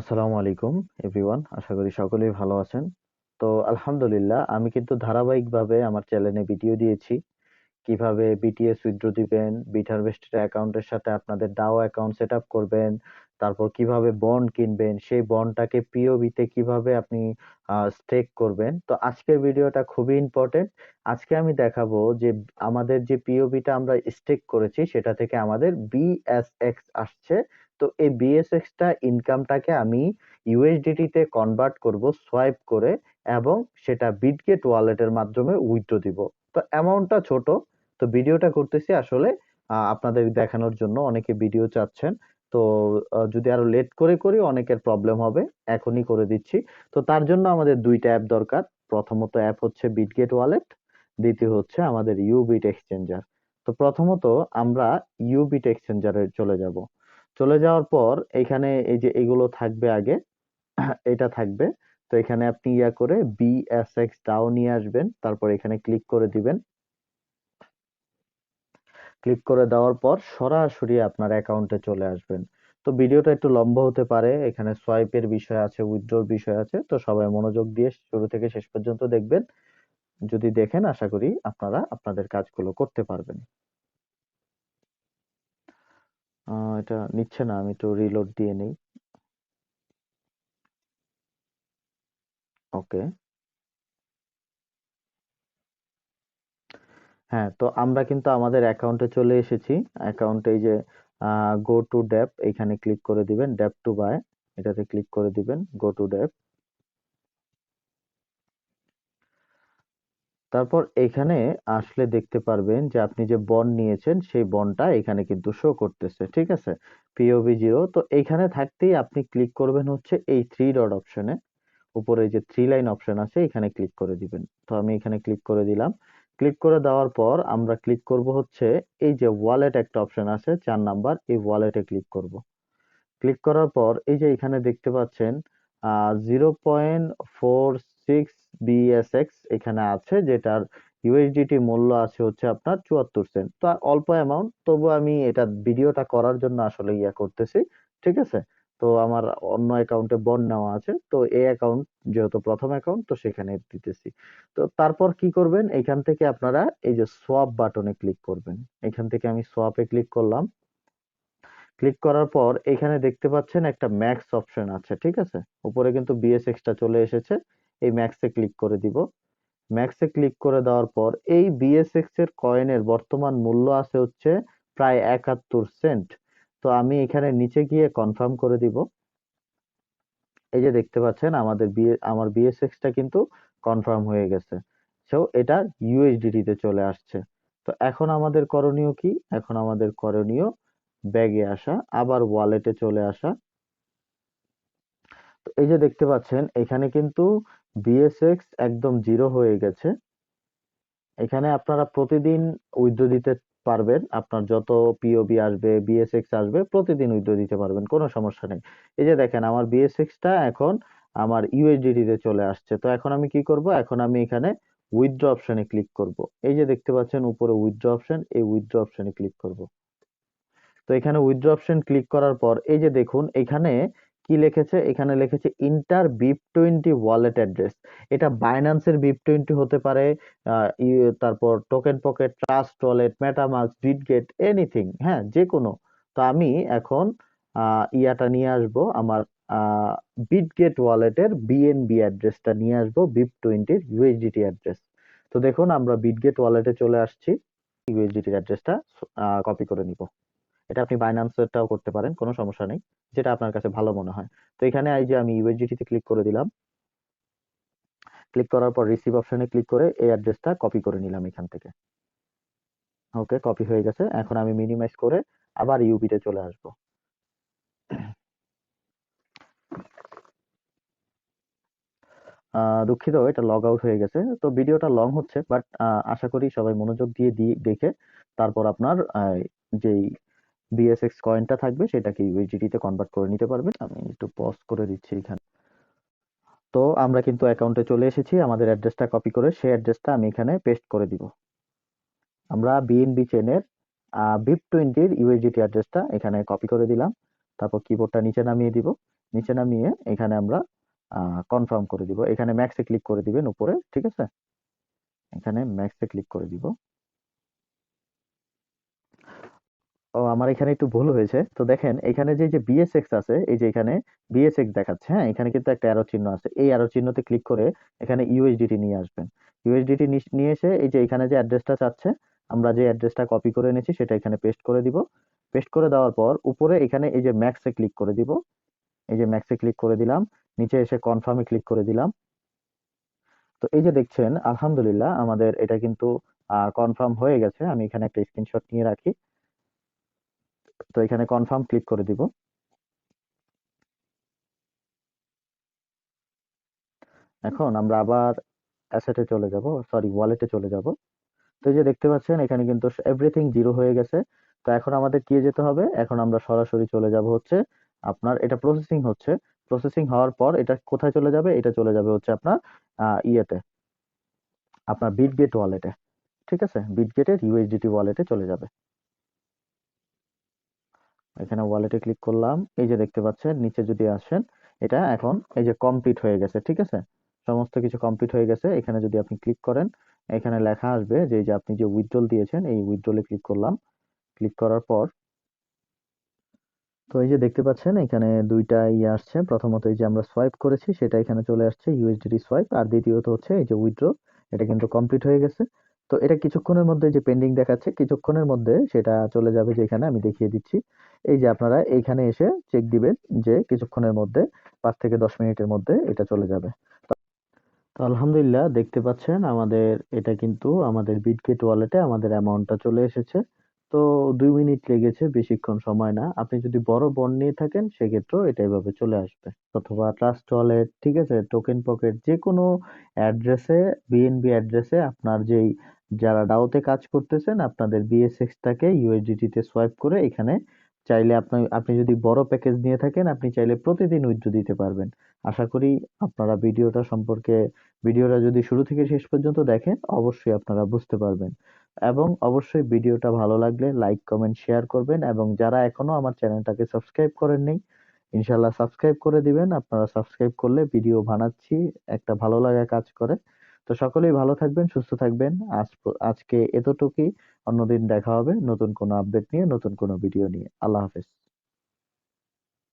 আসসালামু আলাইকুম এভরিওয়ান আশা করি সকলেই ভালো আছেন। তো আলহামদুলিল্লাহ, আমি কিন্তু ধারাবাহিকভাবে আমার চ্যানেলে ভিডিও দিয়েছি। কীভাবে বিটিএস উইথড্র দিবেন বিটহারভেস্টের অ্যাকাউন্টের সাথে আপনাদের দাও অ্যাকাউন্ট সেট আপ করবেন, তারপর কীভাবে বন্ড কিনবেন, সেই বন্ডটাকে পিওবিতে কীভাবে আপনি স্টেক করবেন। তো আজকের ভিডিওটা খুবই ইম্পর্টেন্ট আজকে আমি দেখাবো যে আমাদের যে পিওবিটা আমরা স্টেক করেছি, সেটা থেকে আমাদের বিএসএক্স আসছে। তো এই বিএসএক্স টা ইনকামটাকে আমি ইউএসডিটি তে কনভার্ট করব সোয়াইপ করে এবং সেটা বিটগেট ওয়ালেটের মাধ্যমে উইথড্র দিব। তো অ্যামাউন্টটা ছোট, তো ভিডিওটা করতেছি আসলে আপনাদের দেখানোর জন্য। অনেকে ভিডিও চাচ্ছেন, তো যদি আরও লেট করে করি অনেকের প্রবলেম হবে, এখনই করে দিচ্ছি। তো তার জন্য আমাদের দুইটা অ্যাপ দরকার। প্রথমত অ্যাপ হচ্ছে বিটগেট ওয়ালেট দ্বিতীয় হচ্ছে আমাদের ইউবিট এক্সচেঞ্জার তো প্রথমত আমরা ইউবিট এক্সচেঞ্জারে চলে যাব। চলে যাওয়ার পর এখানে এই যে এগুলো থাকবে আগে, এটা থাকবে। তো এখানে আপনি ইয়া করে বিএসএক্স ডাও নিয়ে আসবেন, তারপর এখানে ক্লিক করে দিবেন। ক্লিক করে দেওয়ার পর সরাসরি আপনার অ্যাকাউন্টে চলে আসবেন। তো ভিডিওটা একটু লম্বা হতে পারে, এখানে সোয়াইপের বিষয় আছে উইথড্রোর বিষয় আছে, তো সবাই মনোযোগ দিয়ে শুরু থেকে শেষ পর্যন্ত দেখবেন। যদি দেখেন, আশা করি আপনারা আপনাদের কাজগুলো করতে পারবেন। এটা নিচ্ছে না, আমি একটু রিলোড দিয়ে নেই। ওকে হ্যাঁ তো আমরা কিন্তু আমাদের অ্যাকাউন্টে চলে এসেছি। অ্যাকাউন্টে এই যে গো টু ড্যাপ এখানে ক্লিক করে দিবেন ড্যাপ টু বাই এটাতে ক্লিক করে দিবেন গো টু ড্যাপ তারপর এখানে আসলে দেখতে পারবেন যে আপনি যে বন্ড নিয়েছেন, সেই বন্ডটা এখানে কিন্তু শো করতেছে, ঠিক আছে? পিওবি জিরো তো এইখানে থাকতেই আপনি ক্লিক করবেন হচ্ছে এই থ্রি ডট অপশনে উপরে যে থ্রি লাইন অপশন আছে, এখানে ক্লিক করে দিবেন। তো আমি এখানে ক্লিক করে দিলাম। ক্লিক করে দেওয়ার পর আমরা ক্লিক করব হচ্ছে এই যে ওয়ালেট একটা অপশন আছে, চার নাম্বার, এই ওয়ালেটে ক্লিক করব। ক্লিক করার পর এই যে এখানে দেখতে পাচ্ছেন zero point four six BSX এখানে আছে, যেটার ইউএসডিটি মূল্য আছে হচ্ছে আপনার চুয়াত্তর সেন্ট তো অল্প অ্যামাউন্ট তবু আমি এটা ভিডিওটা করার জন্য আসলে ইয়া করতেছি, ঠিক আছে? তো আমার অন্য অ্যাকাউন্টে বন্ড নেওয়া আছে, তো এই অ্যাকাউন্ট যেহেতু প্রথম অ্যাকাউন্ট তো সেখানে দিতেছি। তো তারপর কি করবেন, এখান থেকে আপনারা এই যে সোয়াপ বাটনে ক্লিক করবেন। এখান থেকে আমি সোয়াপে ক্লিক করলাম। ক্লিক করার পর এখানে দেখতে পাচ্ছেন একটা ম্যাক্স অপশন আছে, ঠিক আছে? উপরে কিন্তু বিএসএক্সটা চলে এসেছে। এই ম্যাক্সে ক্লিক করে দিব। ম্যাক্সে ক্লিক করে দেওয়ার পর এই বিএসএক্স এর কয়েনের বর্তমান মূল্য আছে হচ্ছে প্রায় একাত্তর সেন্ট তো আমি এখানে নিচে গিয়ে কনফার্ম করে দিব। এই যে দেখতে পাচ্ছেন আমাদের বিএ আমার বিএসএক্সটা কিন্তু কনফার্ম হয়ে গেছে। সো এটা ইউএসডিটি তে চলে আসছে। তো এখন আমাদের করণীয় কি? এখন আমাদের করণীয় ব্যাগে আসা, আবার ওয়ালেটে চলে আসা। এই যে দেখতে পাচ্ছেন, এখানে কিন্তু বিএসএক্স একদম জিরো হয়ে গেছে। এখানে আপনারা প্রতিদিন উইথড্র দিতে পারবেন। আপনার যত পিওবি আসবে বিএসএক্স আসবে, প্রতিদিন উইথড্র দিতে পারবেন, কোনো সমস্যা নেই। এই যে দেখেন, আমার বিএসএক্সটা এখন আমার ইউএসডিটি তে চলে আসছে। তো এখন আমি কি করব? এখন আমি এখানে উইথড্র অপশনে ক্লিক করব। এই যে দেখতে পাচ্ছেন, উপরে উইথড্র অপশন, এই উইথড্র অপশনে ক্লিক করব। তো এখানে উইথড্র অপশন ক্লিক করার পর, এই যে দেখুন, এখানে কি লিখেছে? এখানে লিখেছে enter BEP twenty wallet address এটা বাইন্যান্সের বিপ টোয়েন্টি হতে পারে আহ, তারপর Token Pocket Trust Wallet MetaMask Bitget anything হ্যাঁ যে কোনো তো আমি এখন ইয়াটা নিয়ে আসব আমার বিটগেট ওয়ালেটের বিএনবি অ্যাড্রেসটা নিয়ে আসব বিপ টোয়েন্টির ইউএসডিটি অ্যাড্রেস তো দেখুন আমরা বিটগেট ওয়ালেটে চলে আসছি ইউএসডিটি অ্যাড্রেসটা কপি করে নিব। এটা আপনি বাইন্যান্সেরটাও করতে পারেন, কোনো সমস্যা নেই, যেটা আপনার কাছে ভালো মনে হয়। তো এখানে এই যে আমি ইউএসডিটি তে ক্লিক করে দিলাম ক্লিক করার পর রিসিভ অপশনে ক্লিক করে এই অ্যাড্রেসটা কপি করে নিলাম এখান থেকে। ওকে কপি হয়ে গেছে, এখন আমি মিনিমাইজ করে আবার ইউবিতে চলে আসব। দুঃখিত, এটা লগ আউট হয়ে গেছে। তো ভিডিওটা লং হচ্ছে বাট আশা করি সবাই মনোযোগ দিয়ে দিয়ে দেখে তারপর আপনার যেই বিএসএক্স কয়েনটা থাকবে, সেটাকে ইউএসডিটি তে কনভার্ট করে নিতে পারবেন। আমি একটু পজ করে দিচ্ছি এখানে। তো আমরা কিন্তু অ্যাকাউন্টে চলে এসেছি, আমাদের অ্যাড্রেসটা কপি করে, সেই অ্যাড্রেসটা আমি এখানে পেস্ট করে দিব। আমরা বিএনবি চেনের বিপ টোয়েন্টির ইউএসডিটি অ্যাড্রেসটা এখানে কপি করে দিলাম। তারপর কিবোর্ডটা নিচে নামিয়ে দিব। নিচে নামিয়ে এখানে আমরা কনফার্ম করে দিব। এখানে ম্যাক্সে ক্লিক করে দিবেন উপরে, ঠিক আছে? এখানে ম্যাক্সে ক্লিক করে দিব। ও, আমার এখানে একটু ভুল হয়েছে। তো দেখেন, এখানে যে যে বিএসএক্স আছে, এই যে, এখানে বিএসএক্স দেখাচ্ছে হ্যাঁ? এখানে কিন্তু একটা অ্যারো চিহ্ন আছে। এই অ্যারো চিহ্নতে ক্লিক করে এখানে ইউএসডিটি নিয়ে আসবেন। ইউএসডিটি নিয়ে এসে এই যে, এখানে যে অ্যাড্রেসটা চাচ্ছে, আমরা যে অ্যাড্রেসটা কপি করে এনেছি, সেটা এখানে পেস্ট করে দিব। পেস্ট করে দেওয়ার পর, উপরে এখানে এই যে ম্যাক্সে ক্লিক করে দিব। এই যে ম্যাক্সে ক্লিক করে দিলাম। নিচে এসে কনফার্মে ক্লিক করে দিলাম। তো এই যে, দেখছেন, আলহামদুলিল্লাহ, আমাদের এটা কিন্তু কনফার্ম হয়ে গেছে। আমি এখানে একটা স্ক্রিনশট নিয়ে রাখি। তো এখানে কনফার্ম ক্লিক করে দিব। এখন আমরা আবার অ্যাসেটে চলে যাব সরি ওয়ালেটে চলে যাব। তো এই যে দেখতে পাচ্ছেন, এখানে কিন্তু এভরিথিং জিরো হয়ে গেছে। তো এখন আমাদের কি যেতে হবে? এখন আমরা সরাসরি চলে যাব হচ্ছে আপনার, এটা প্রসেসিং হচ্ছে। প্রসেসিং হওয়ার পর এটা কোথায় চলে যাবে? এটা চলে যাবে হচ্ছে আপনার ইয়েতে, আপনার বিটগেট ওয়ালেটে ঠিক আছে? বিটগেটের ইউএসডিটি ওয়ালেটে চলে যাবে। এখানে ওয়ালেটে ক্লিক করলাম, এই যে দেখতে পাচ্ছেন, নিচে যদি আসেন, এটা এখন এই যে কমপ্লিট হয়ে গেছে, ঠিক আছে? সমস্ত কিছু কমপ্লিট হয়ে গেছে, এখানে যদি আপনি ক্লিক করেন, এখানে লেখা আসবে যে যে আপনি যে উইথড্রল দিয়েছেন, এই উইথড্রলে ক্লিক করলাম। ক্লিক করার পর, তো এই যে দেখতে পাচ্ছেন, এখানে দুইটা ইয়ে আসছে। প্রথমত এই যে আমরা সোয়াইপ করেছি, সেটা এখানে চলে আসছে ইউএসডিটি সোয়াইপ আর দ্বিতীয়ত হচ্ছে এই যে উইথড্র এটা কিন্তু কমপ্লিট হয়ে গেছে। তো এটা কিছুক্ষণের মধ্যে যে পেন্ডিং দেখাচ্ছে, কিছুক্ষণের মধ্যে সেটা চলে যাবে যেখানে আমি দেখিয়ে দিচ্ছি। এই যে আপনারা এইখানে এসে চেক দিবেন যে কিছুক্ষণের মধ্যে, পাঁচ থেকে দশ মিনিটের মধ্যে এটা চলে যাবে। তো আলহামদুলিল্লাহ দেখতে পাচ্ছেন আমাদের, এটা কিন্তু আমাদের বিটগেট ওয়ালেটে আমাদের অ্যামাউন্টটা চলে এসেছে। তো দুই মিনিট লেগেছে, বেশিক্ষণ সময় না। আপনি যদি বড় বন নিয়ে থাকেন, সেক্ষেত্রেও এটা এভাবে চলে আসবে। অথবা ট্রাস্ট ওয়ালেট ঠিক আছে? টোকেন পকেট যে কোনো অ্যাড্রেসে বিএনবি অ্যাড্রেসে আপনার যেই যারা ডাওতে কাজ করতেছেন, আপনাদের বিএসএক্সটাকে ইউএসডিটিতে সোয়াইপ করে এখানে চাইলে আপনি আপনি যদি বড় প্যাকেজ নিয়ে থাকেন, আপনি চাইলে প্রতিদিন উইথড্র দিতে পারবেন। আশা করি আপনারা ভিডিওটা সম্পর্কে, ভিডিওটা যদি শুরু থেকে শেষ পর্যন্ত দেখেন, অবশ্যই আপনারা বুঝতে পারবেন। এবং অবশ্যই ভিডিওটা ভালো লাগলে লাইক কমেন্ট শেয়ার করবেন এবং যারা এখনও আমার চ্যানেলটাকে সাবস্ক্রাইব করেননি ইনশাল্লাহ সাবস্ক্রাইব করে দিবেন। আপনারা সাবস্ক্রাইব করলে ভিডিও বানাচ্ছি, একটা ভালো লাগা কাজ করে। তো সকলেই ভালো থাকবেন, সুস্থ থাকবেন। আজ আজকে এতটুকুই। অন্যদিন দেখা হবে নতুন কোনো আপডেট নিয়ে, নতুন কোনো ভিডিও নিয়ে। আল্লাহ হাফেজ।